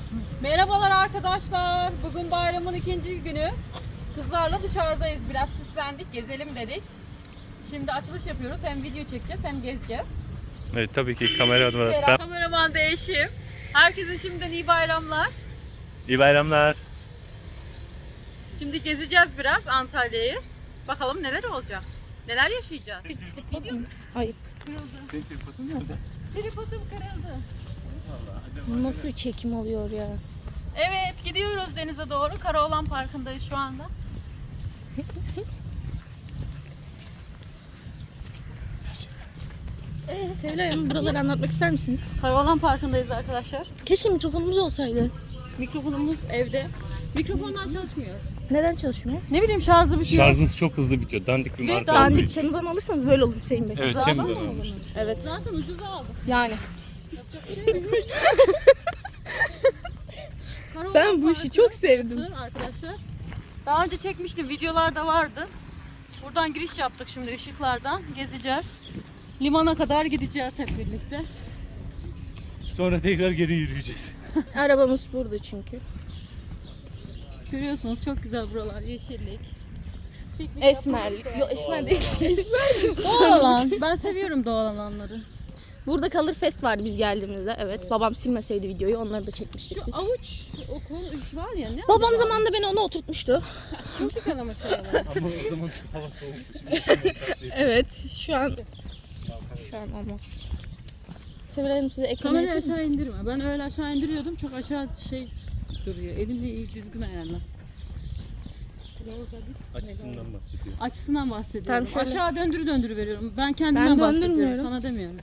Merhabalar arkadaşlar. Bugün bayramın ikinci günü. Kızlarla dışarıdayız. Biraz süslendik, gezelim dedik. Şimdi açılış yapıyoruz. Hem video çekeceğiz hem gezeceğiz. Evet tabii ki kamera var. Serap kameraman da eşim. Herkese şimdiden iyi bayramlar. İyi bayramlar. Şimdi gezeceğiz biraz Antalya'yı. Bakalım neler olacak. Neler yaşayacağız. Video Ayıp. kırıldı. Senin tripodun nerede? Tripodum kırıldı. Nasıl bir çekim oluyor ya? Evet gidiyoruz denize doğru. Karaoğlan Parkı'ndayız şu anda. Ee, Sevilay Hanım buraları anlatmak ister misiniz? Karaoğlan Parkı'ndayız arkadaşlar. Keşke mikrofonumuz olsaydı. Mikrofonumuz evde. Mikrofonlar çalışmıyor. Neden çalışmıyor? Ne bileyim şarjı bitiyor. Şarjınız çok hızlı bitiyor. Dandik bir Ve marka olduğu Dandik için. Temu'dan alırsanız böyle olur Hüseyin Bey. Evet Zaten Temu'dan. Evet. Zaten ucuza aldım. Yani. Ben bu işi çok sevdim. Arkadaşlar. Daha önce çekmiştim. Videolarda vardı. Buradan giriş yaptık şimdi ışıklardan. Gezeceğiz. Limana kadar gideceğiz hep birlikte. Sonra tekrar geri yürüyeceğiz. Arabamız burada çünkü. Görüyorsunuz çok güzel buralar. Yeşillik. Piknik Esmerlik. Yok esmer değil. Esmer Doğal alan. Ben seviyorum doğal alanları. Burada Kalır Fest vardı biz geldiğimizde. Evet. Babam silmeseydi videoyu onları da çekmiştik Şu biz. avuç o konu iş var ya ne Babam zamanında beni ona oturtmuştu. çok güzel ama şey. Ama o zaman hava soğuktu. Şimdi Evet. Şu an şu an olmaz. Sevilay Hanım size ekleme Kamerayı aşağı indirme. Ben öyle aşağı indiriyordum. Çok aşağı şey duruyor. Elimle iyi düzgün ayarla. Açısından bahsediyor. Açısından bahsediyorum. Tamam, şöyle. Aşağı döndürü döndürü veriyorum. Ben kendimden Ben bahsediyorum. döndürmüyorum. Sana demiyorum.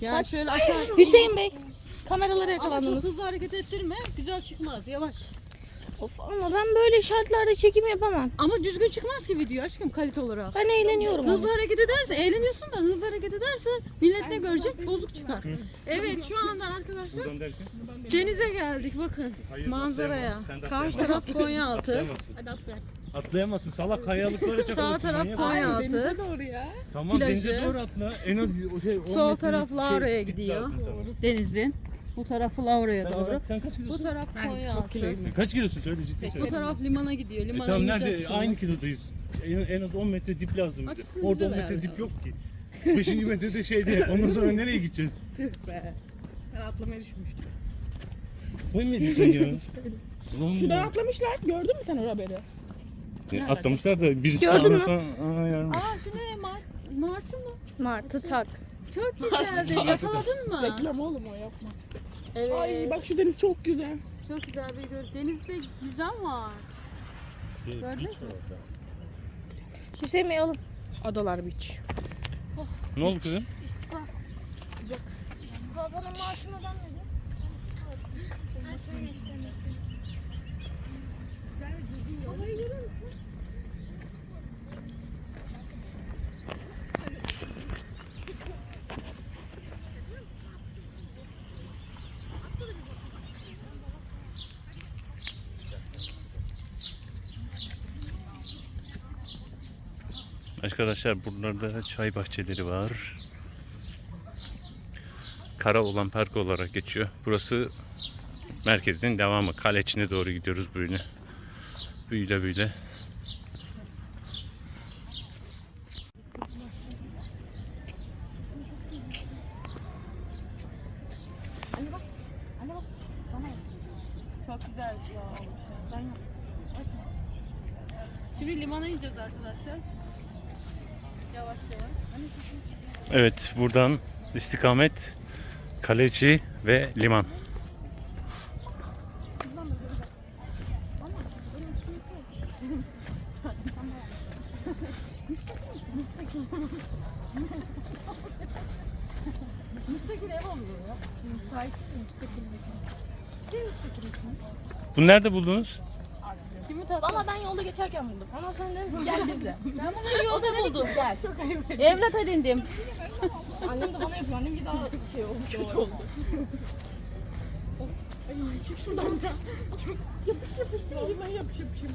Ya Bak. şöyle aşağı... Hüseyin Bey. Kameralara Ama çok yakalandınız. hızlı hareket ettirme. Güzel çıkmaz. Yavaş. Of ama ben böyle şartlarda çekim yapamam. Ama düzgün çıkmaz ki video aşkım kalite olarak. Ben eğleniyorum Hızlı ama. hareket ederse eğleniyorsun da hızlı hareket ederse millet ne görecek? Bozuk çıkar. Evet şu anda arkadaşlar Buradan derken? denize geldik bakın. Hayır, Manzaraya. atlayamam. Sen de Karşı atlayamam. taraf Konyaaltı. Atlayamazsın. Atlayamazsın. Salak kayalıklara Sağ çakılırsın. taraf manyak. Konyaaltı. Tamam plajı. denize doğru atla. En az o şey 10 Sol metre taraf şey, Laura'ya gidiyor. lazım sana. Denizin. Bu tarafı Laura'ya Sen, doğru. sen kaç Bu kilosun? taraf Konyaaltı. Sen kaç kilosun söyle ciddi söyle. Bu taraf limana gidiyor. E Limana tamam ineceğiz nerede? şimdi. Aynı kilodayız. En, en az 10 metre dip lazım bize. Açısını Orada 10 güzel metre dip yok ki. 5. metrede şeyde. Ondan sonra nereye gideceğiz? Tüh be. Ben atlamaya düşmüştüm. Mı yedin sen ya? Ulan Şuradan ya. atlamışlar. Gördün mü sen o haberi? E, Atlamışlar da birisi Gördün mü? sonra Aa, yarmış. Aa şu ne? Mart, martı mı? Martı tak. Çok güzeldi. Yakaladın mı? Reklam oğlum o yapma. Evet. Ay bak şu deniz çok güzel. Çok güzel bir göl. Denizde güzel var. Gördün mü? Hüseyin Bey alın. Adalar Beach. Ne oldu kızım? İstifadanın maaşını ödenmedi. Arkadaşlar buralarda çay bahçeleri var. Kara olan Park olarak geçiyor. Burası merkezin devamı. Kale içine doğru gidiyoruz böyle. Büyüle büyüle. Çok güzel ya Şimdi limana ineceğiz arkadaşlar. Evet buradan istikamet kaleci ve liman. Müstakil ev oluyor ya. Bunu nerede buldunuz? Kimi tatlı? Valla ben yolda geçerken buldum. Ondan sonra dedim ki, gel bizle. Ben bunu yolda buldum. Gel. Evlat edindim. Annem de bana yapıyor. Annem bir daha şey oldu. Kötü oldu. Ay çık şuradan ya. Çok yapış yapış. Ben yapış yapışım.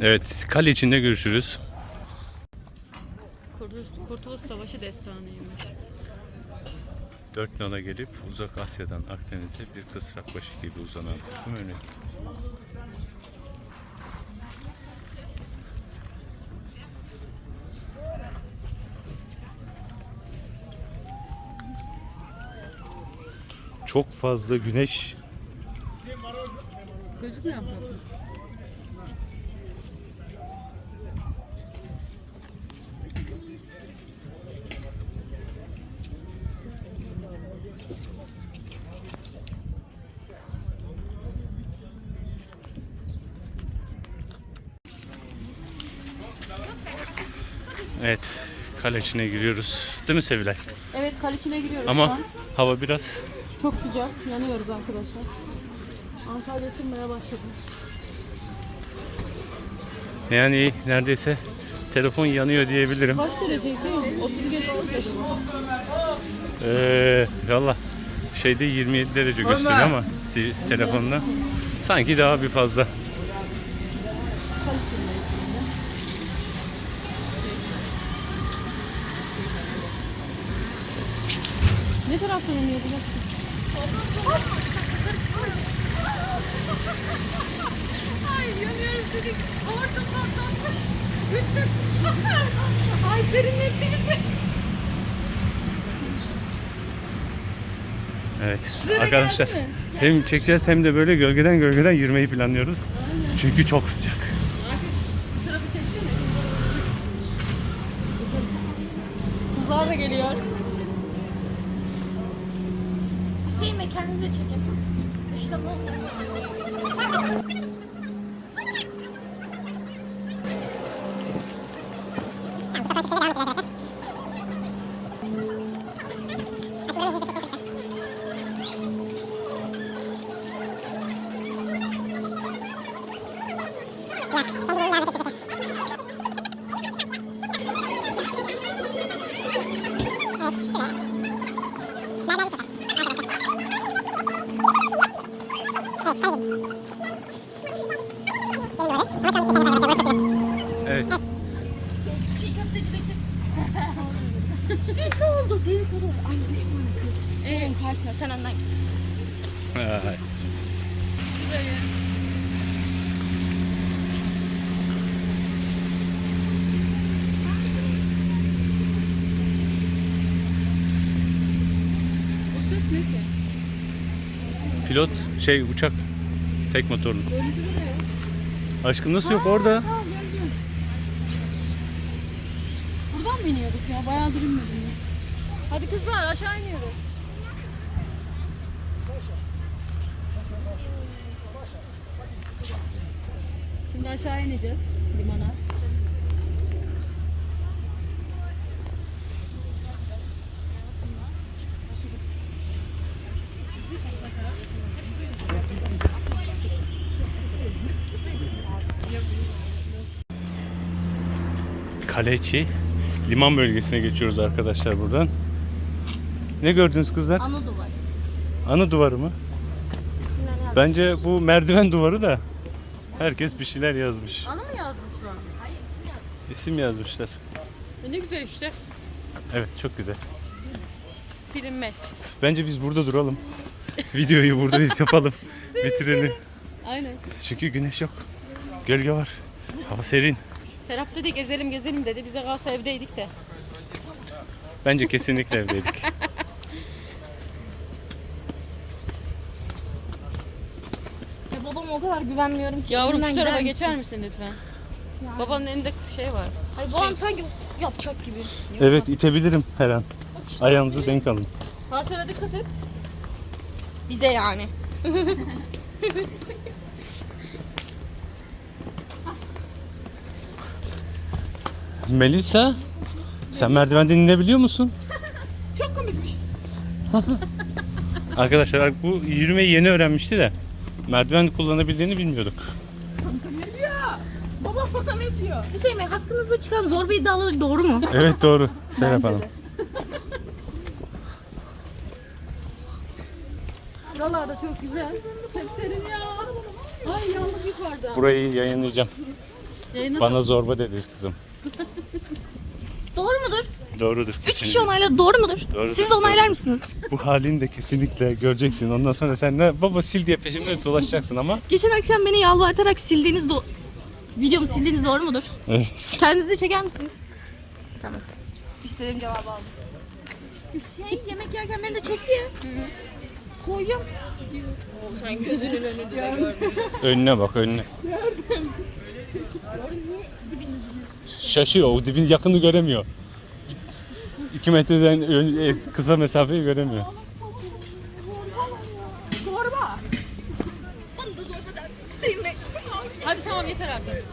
Evet kale içinde görüşürüz. Kurtuluş, Kurtuluş Savaşı destanıymış. Dört nala gelip uzak Asya'dan Akdeniz'e bir kısrak başı gibi uzanan tüm örnek. Çok fazla güneş Gözükmüyor mu? Evet, kale içine giriyoruz. Değil mi Sevilay? Evet kale içine giriyoruz şu Ama an. hava biraz Çok sıcak. Yanıyoruz arkadaşlar. Antalya ısınmaya başladı. yani neredeyse telefon yanıyor diyebilirim. Kaç dereceydi? 37 35. Ee, valla şeyde 27 derece gösteriyor ama te- telefonda sanki daha bir fazla. Ne taraftan yanıyordu? Ay yanıyoruz dedik. Orada patlatmış. Üstüm. Ay serinletti bizi. Evet arkadaşlar hem çekeceğiz hem de böyle gölgeden gölgeden yürümeyi planlıyoruz. Çünkü çok sıcak. Kızlar da geliyor. Hüseyin Bey kendinize çekin. İşte bu. Ay. Pilot şey uçak tek motorlu. Aşkım nasıl yok orada? Buradan mı iniyorduk ya? Bayağı inmedim ya. Hadi kızlar aşağı iniyoruz. İneceğiz limana. Kaleci liman bölgesine geçiyoruz arkadaşlar buradan. Ne gördünüz kızlar? Ana duvar. Anı duvarı mı? Bence bu merdiven duvarı da herkes bir şeyler yazmış. Anı mı yazmışlar? İsim yazmışlar. E ne güzel işte. Evet çok güzel. Silinmez. Bence biz burada duralım. Videoyu burada biz yapalım. Bitirelim. Aynen. Çünkü güneş yok. Gölge var. Hava serin. Serap dedi gezelim gezelim dedi. Bize kalsa evdeydik de. Bence kesinlikle evdeydik. babama o kadar güvenmiyorum ki. Yavrum şu tarafa gider geçer misin? misin lütfen? Babanın elinde şey var. Ay babam sanki yapacak gibi. Evet itebilirim her an. Ayağınızı denk alın. Karşılara dikkat et. Bize yani. Melisa sen merdivenden inebiliyor musun? Çok komikmiş. Arkadaşlar bu yürümeyi yeni öğrenmişti de merdiven kullanabildiğini bilmiyorduk. Babam bana ne diyor? Hüseyin Bey hakkınızda çıkan zor bir iddiaları doğru mu? Evet doğru. Serap Hanım. Buralarda çok güzel. Çok serin ya. Ay yandık yukarıda. Burayı yayınlayacağım. Yayına Bana zorba dedi kızım. Doğru mudur? Doğrudur. Üç kişi onayladı. Doğru mudur? Doğrudur, Siz de onaylar doğrudur. mısınız? Bu halini de kesinlikle göreceksin. Ondan sonra sen ne baba sil diye peşimden dolaşacaksın ama. Geçen akşam beni yalvartarak sildiğiniz do videomu sildiğiniz doğru mudur? Evet. Kendinizi de çeker misiniz? Tamam. İstediğim cevabı aldım. Şey yemek yerken beni de çekti ya. Koyacağım. Sen gözünün önünde görmüyorsun. Önüne bak önüne. Şaşıyor. O dibin yakını göremiyor. 2 metreden ön- e, kısa mesafeyi göremiyor. Zorba. Bana da zorba der. Hadi tamam yeter artık.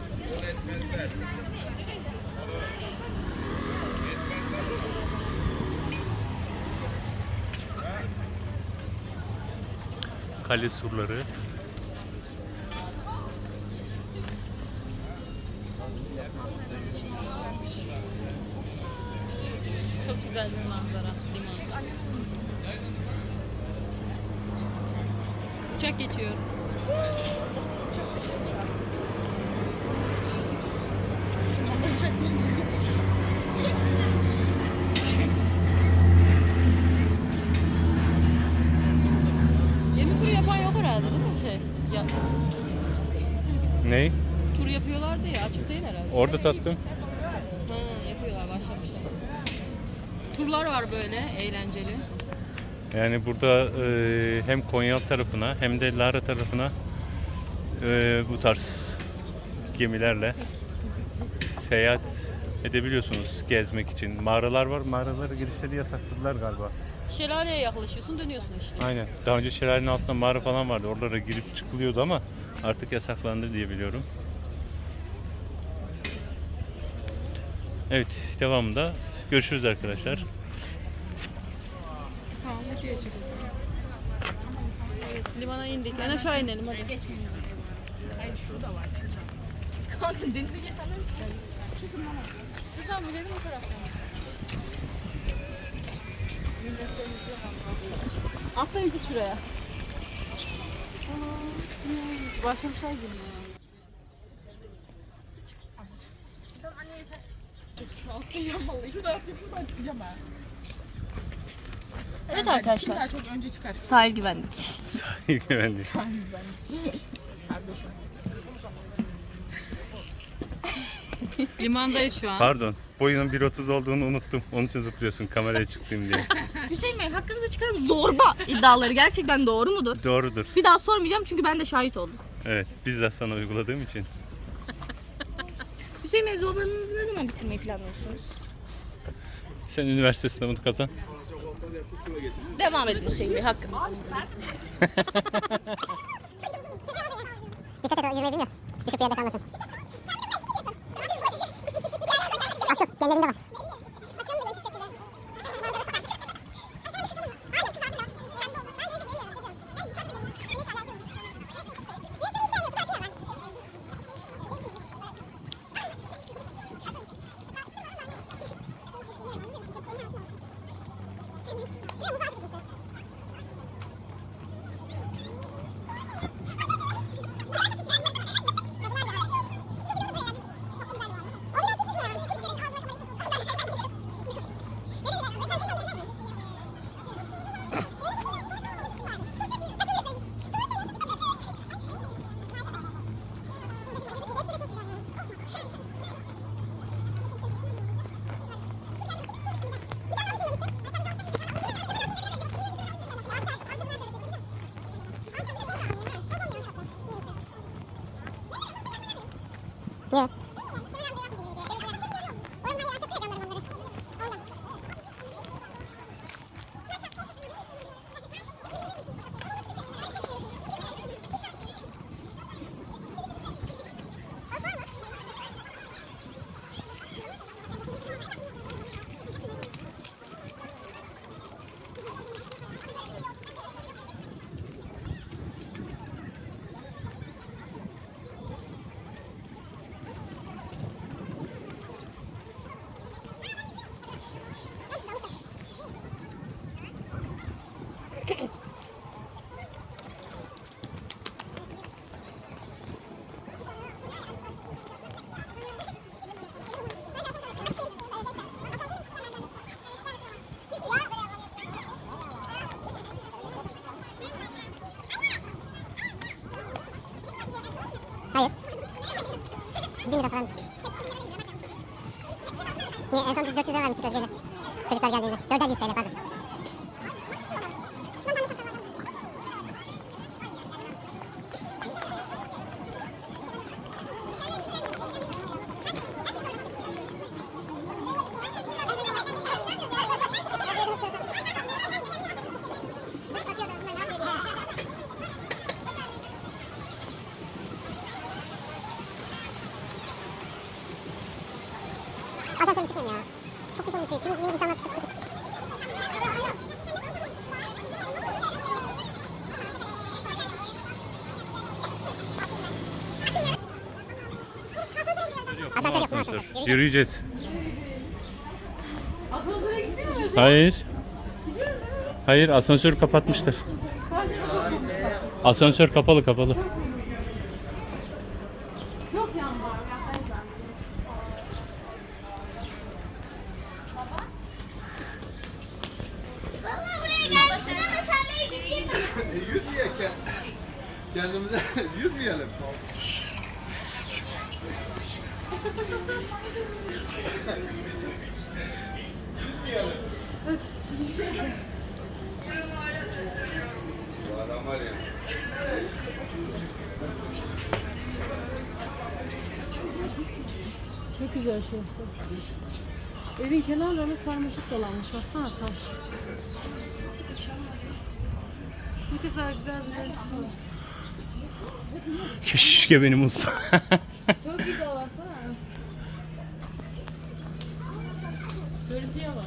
Kale surları. Çok güzel bir manzara. Liman. Uçak geçiyor. Gemi turu yapan yok herhalde değil mi şey? Ya, Ney? tur yapıyorlardı ya açık değil herhalde. Orada tattım. Ha, yapıyorlar başlamışlar. Turlar var böyle eğlenceli. Yani burada e, hem Konya tarafına hem de Lara tarafına e, bu tarz gemilerle seyahat edebiliyorsunuz gezmek için. Mağaralar var. Mağaralara girişleri yasakladılar galiba. Şelaleye yaklaşıyorsun dönüyorsun işte. Aynen. Daha önce şelalenin altında mağara falan vardı. Oralara girip çıkılıyordu ama artık yasaklandı diye biliyorum. Evet, devamında görüşürüz arkadaşlar. Limana indik. En aşağı inelim hadi. Kanka denize geçsenler mi çıkar? Şuradan binelim o taraftan. Atlayın kız şuraya. Başlamışlar gibi ya. Evet arkadaşlar. Çok önce çıkar. Sahil güvenlik. Sahil güvenliği. Limandayız şu an. Pardon. Boyunun 1.30 olduğunu unuttum. Onun için zıplıyorsun kameraya çıktım diye. Hüseyin Bey hakkınıza çıkan zorba iddiaları gerçekten doğru mudur? Doğrudur. Bir daha sormayacağım çünkü ben de şahit oldum. Evet. Bizzat sana uyguladığım için. Hüseyin Bey zorbalığınızı ne zaman bitirmeyi planlıyorsunuz? Sen üniversite sınavını kazan. Devam edin Hüseyin Bey hakkınız. Dikkat et o yüzmeyi bilmiyor. Düşüp bir yerde kalmasın. Az çok genlerinde var. Lira falan. Niye en son biz 400 lira vermiştik Özge'yle. Çocuklar geldiğinde. 400 TL pardon. Asansör yok asansör? Yürüyeceğiz. Asansöre gidiyor muyuz? Hayır. Hayır asansör kapatmışlar. Asansör kapalı kapalı. Çok yandı. Valla buraya gelmişsin ama sen de gideyim mi? Yüzmeyek kendimize yüzmeyelim. Çok güzel şey. Evin kenarlarına sarmaşık dolanmış. Baksana taş. Ne kadar güzel bir var. Keşke benim olsa. Çok güzel baksana. Görüntüye bak.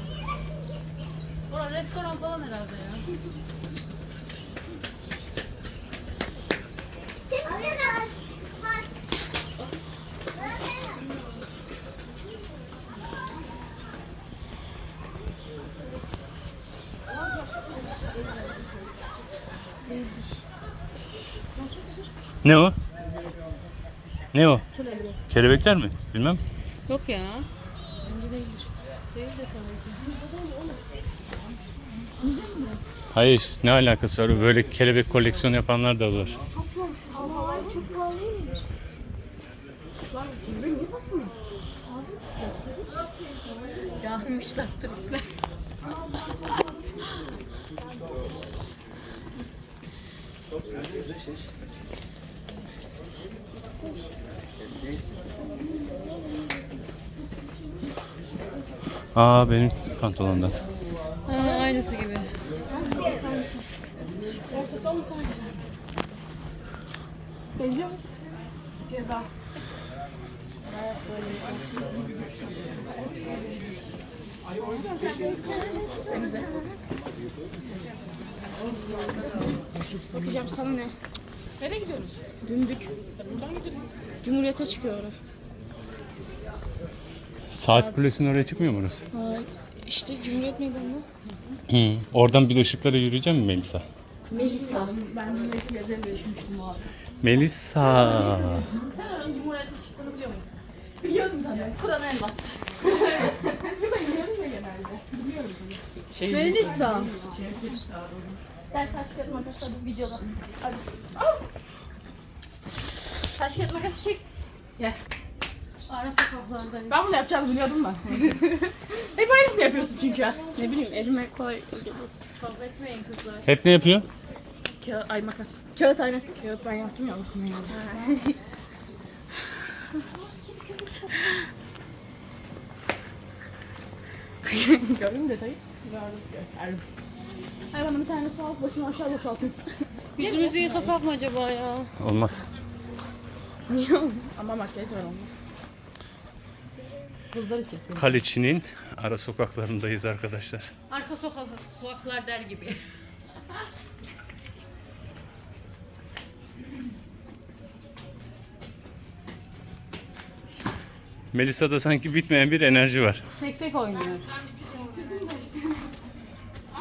Orada restoran falan herhalde ya. Ne o? Ne o? Kelebekler mi? Bilmem. Yok ya. Bence değildir. Değil de Hayır. Ne alakası var? Böyle kelebek koleksiyonu yapanlar da var. Yanmışlar turistler. Aa benim pantolondan. Ha, aynısı gibi. Bakacağım sana ne? Nereye gidiyoruz? Dümdük. Buradan gidelim. Cumhuriyete çıkıyor orası. Saat kulesinin oraya çıkmıyor mu orası? Ay, işte Cumhuriyet Meydanı'na. Hı. Oradan bir de ışıklara yürüyeceğim mi Melisa? Melisa. Ben bunu belki yazarım düşünmüştüm abi. Melisa. Biliyordum zaten. Kur'an elmas. Biz burada yürüyoruz ya genelde. Biliyorum bunu. Melisa. Gel taş kağıt makas hadi videoda. Hadi. Al. Taş kağıt makas çek. Gel. Ara sokaklardayım. Ben bunu yapacağını biliyordum ben. Hep aynısını yapıyorsun çünkü. Ne bileyim elime kolay geliyor. Kavga etmeyin kızlar. Hep ne yapıyor? Kağıt, ay makas. Kağıt aynen. Kağıt ben yaptım ya. bakın ya. Gördün mü detayı? Gördüm. Gösterdim. Ay bana bir tane su al başımı aşağı boşaltayım. Yüzümüzü yıkasak mı acaba ya? Olmaz. Niye? Ama makyaj var olmaz. Kızları çekiyor. Kaleçinin ara sokaklarındayız arkadaşlar. Arka sokak, sokaklar der gibi. Melisa'da sanki bitmeyen bir enerji var. Seksek oynuyor.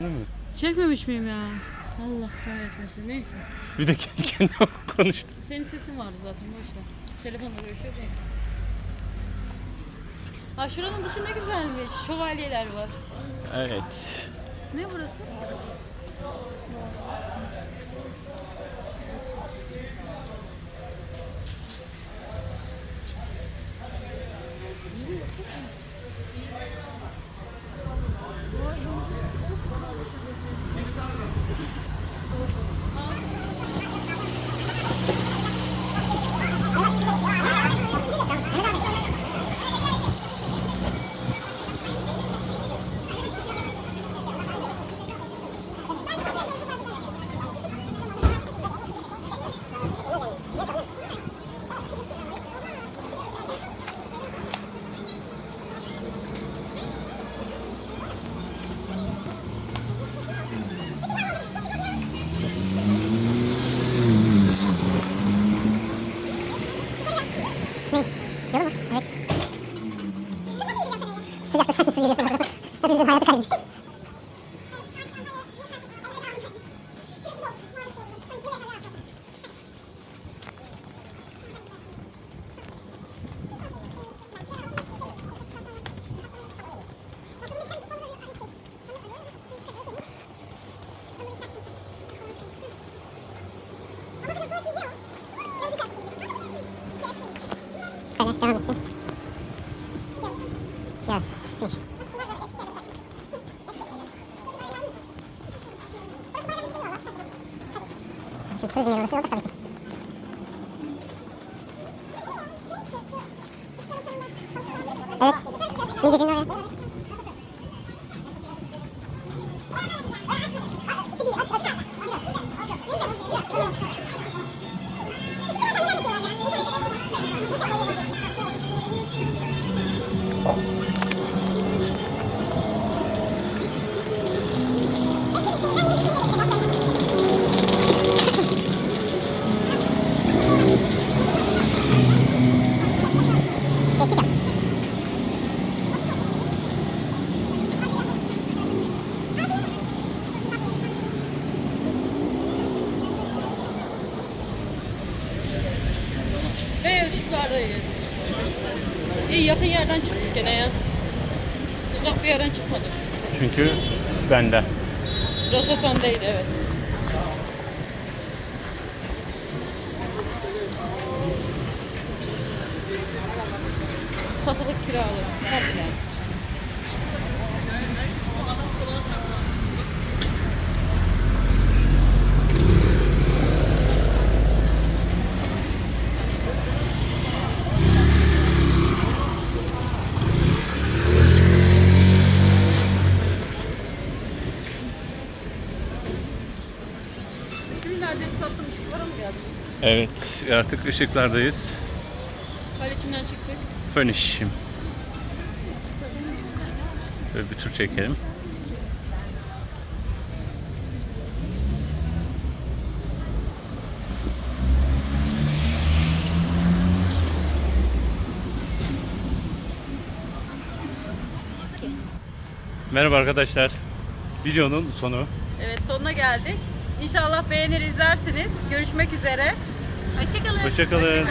Değil mi? Çekmemiş miyim ya? Allah kahretmesin. Neyse. Bir de kendi kendime konuştum. Senin sesin vardı zaten boş ver. Telefonla görüşüyor değil. Ha şuranın dışı ne güzelmiş. Şövalyeler var. Evet. Ne burası? Böyle devam etsin. Yes, finish. Şimdi turizm yeri orası oldu tabii ki. Bende. Evet artık ışıklardayız. Kaleçinden çıktık. Fönişim. Böyle bir tur çekelim. Merhaba arkadaşlar. Videonun sonu. Evet sonuna geldik. İnşallah beğenir izlersiniz. Görüşmek üzere. Hoşçakalın. Hoşçakalın.